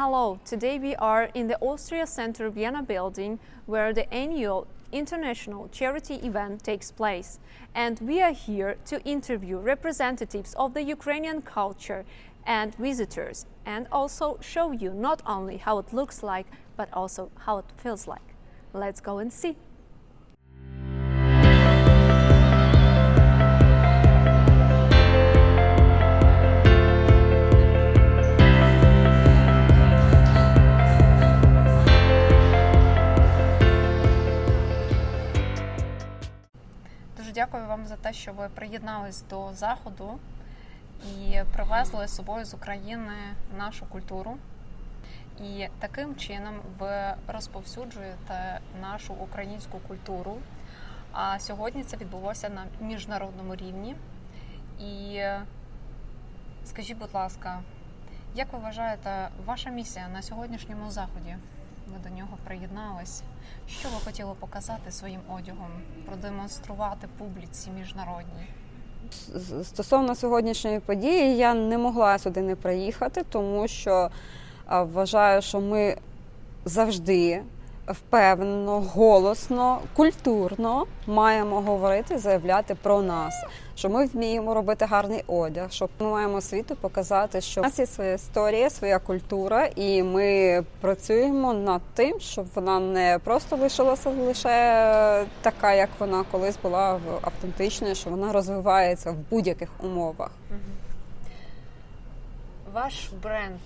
Hello, today we are in the Austria Center Vienna building where the annual international charity event takes place. And we are here to interview representatives of the Ukrainian culture and visitors and also show you not only how it looks like but also how it feels like. Let's go and see. Дякую вам за те, що ви приєднались до заходу і привезли з собою з України нашу культуру. І таким чином ви розповсюджуєте нашу українську культуру. А сьогодні це відбулося на міжнародному рівні. І скажіть, будь ласка, як ви вважаєте, ваша місія на сьогоднішньому заході? Ви до нього приєднались. Що ви хотіли показати своїм одягом, продемонструвати публіці міжнародній? Стосовно сьогоднішньої події, я не могла сюди не приїхати, тому що вважаю, що ми завжди впевнено, голосно, культурно маємо говорити, заявляти про нас, що ми вміємо робити гарний одяг, що ми маємо світу показати, що у нас є своя історія, своя культура, і ми працюємо над тим, щоб вона не просто лишилася лише така, як вона колись була в автентичною, що вона розвивається в будь-яких умовах. Ваш бренд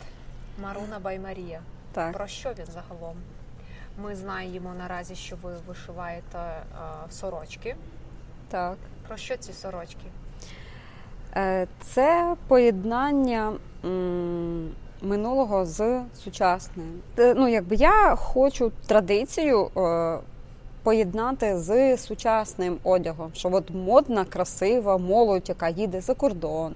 Маруна Баймарія. Так. Про що він загалом? Ми знаємо наразі, що ви вишиваєте е, сорочки. Так. Про що ці сорочки? Е, Це поєднання м, минулого з сучасним. Е, Ну, якби я хочу традицію е, поєднати з сучасним одягом, що от модна, красива молодь, яка їде за кордон,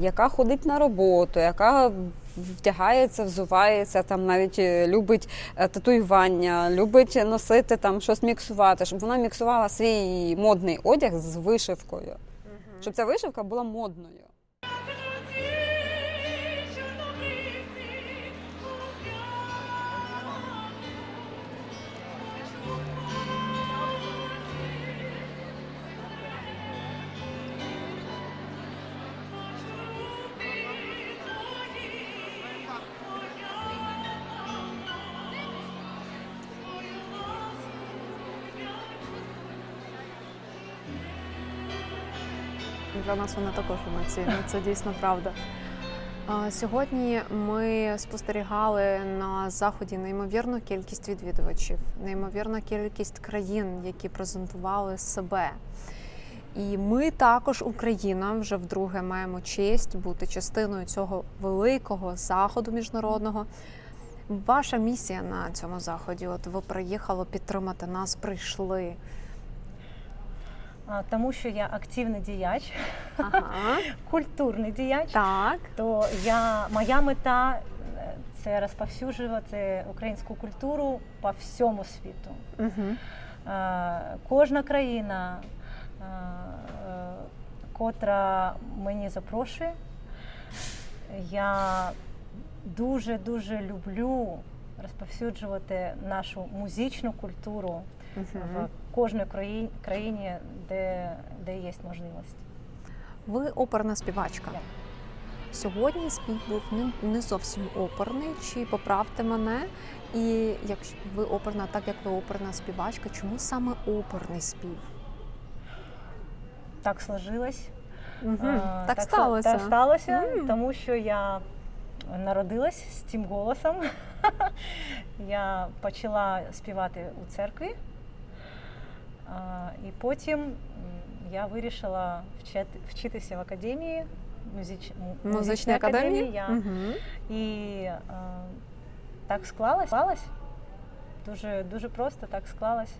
яка ходить на роботу, яка вдягається, взувається, там навіть е, любить е, татуювання, любить носити там щось міксувати, щоб вона міксувала свій модний одяг з вишивкою. Щоб ця вишивка була модною. Для нас вона також емоційна, це дійсно правда. Сьогодні ми спостерігали на заході неймовірну кількість відвідувачів, неймовірна кількість країн, які презентували себе. І ми також, Україна, вже вдруге маємо честь бути частиною цього великого заходу міжнародного. Ваша місія на цьому заході? От ви приїхали підтримати нас, прийшли. Тому що я активний діяч, Ага, культурний діяч, так. то я, моя мета е, це розповсюджувати українську культуру по всьому світу. Угу. Кожна країна, е, котра мені запрошує, я дуже-дуже люблю розповсюджувати нашу музичну культуру в кожній країні, країні де, де є можливість. Ви оперна співачка. Так. Сьогодні спів був не, зовсім оперний. Чи поправте мене? І якщо ви оперна, так як ви оперна співачка, чому саме оперний спів? Так сложилось. Угу. А, Так, сла- сталося. Так сталося, М. тому що я народилась з цим голосом. я почала співати у церкві, і потім я вирішила вчити, вчитися в академії. Музич... му- Музичній академії? Я. Угу. І а, так склалось. Дуже, дуже просто так склалось.